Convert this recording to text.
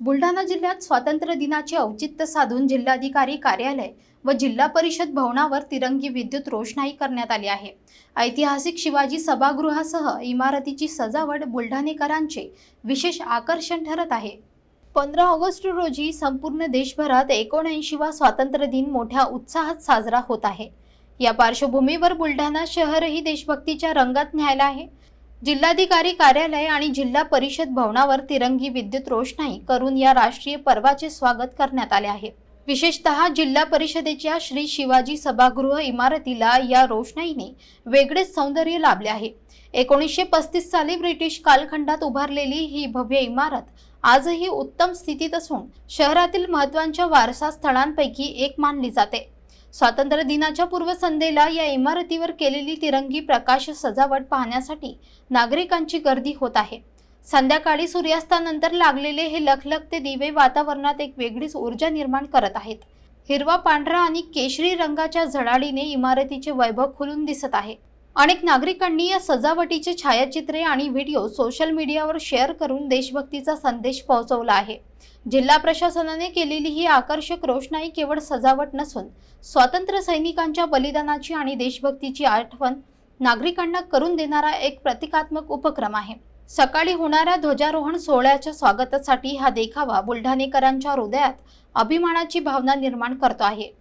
बुलढाणा जिल्ह्यात स्वातंत्र्य दिनाचे औचित्य साधून जिल्हाधिकारी कार्यालय व जिल्हा परिषद भवनावर तिरंगी विद्युत रोषणाई करण्यात आली आहे. ऐतिहासिक शिवाजी सभागृहासह इमारतीची सजावट बुलढाणेकरांचे विशेष आकर्षण ठरत आहे. पंधरा ऑगस्ट रोजी संपूर्ण देशभरात एकोणऐंशीवा स्वातंत्र्य दिन मोठ्या उत्साहात साजरा होत आहे. या पार्श्वभूमीवर बुलढाणा शहरही देशभक्तीच्या रंगात न्यायला आहे. जिल्हाधिकारी कार्यालय आणि जिल्हा परिषद भवनावर तिरंगी विद्युत रोषणाई करून या राष्ट्रीय पर्वाचे स्वागत करण्यात आले आहे. विशेषतः जिल्हा परिषदेच्या श्री शिवाजी सभागृह इमारतीला या रोषणाईने वेगळेच सौंदर्य लाभले आहे. एकोणीसशे पस्तीस साली ब्रिटिश कालखंडात उभारलेली ही भव्य इमारत आजही उत्तम स्थितीत असून शहरातील महत्त्वाच्या वारसा स्थळांपैकी एक मानली जाते. स्वातंत्र्य दिनाच्या पूर्वसंध्येला या इमारतीवर केलेली तिरंगी प्रकाश सजावट पाहण्यासाठी नागरिकांची गर्दी होत आहे. संध्याकाळी सूर्यास्तानंतर लागलेले हे लखलखते दिवे वातावरणात एक वेगळीच ऊर्जा निर्माण करत आहेत. हिरवा पांढरा आणि केशरी रंगाच्या झळाळीने इमारतीचे वैभव खुलून दिसत आहे. अनेक नागरिकांनी या सजावटीचे छायाचित्रे आणि व्हिडिओ सोशल मीडियावर शेअर करून देशभक्तीचा संदेश पोहोचवला आहे. जिल्हा प्रशासनाने केलेली ही आकर्षक रोषणाई केवळ सजावट नसून स्वातंत्र्य सैनिकांच्या बलिदानाची आणि देशभक्तीची आठवण नागरिकांना करून देणारा एक प्रतिकात्मक उपक्रम आहे. सकाळी होणाऱ्या ध्वजारोहण सोहळ्याच्या स्वागतासाठी हा देखावा बुलढाणेकरांच्या हृदयात अभिमानाची भावना निर्माण करतो आहे.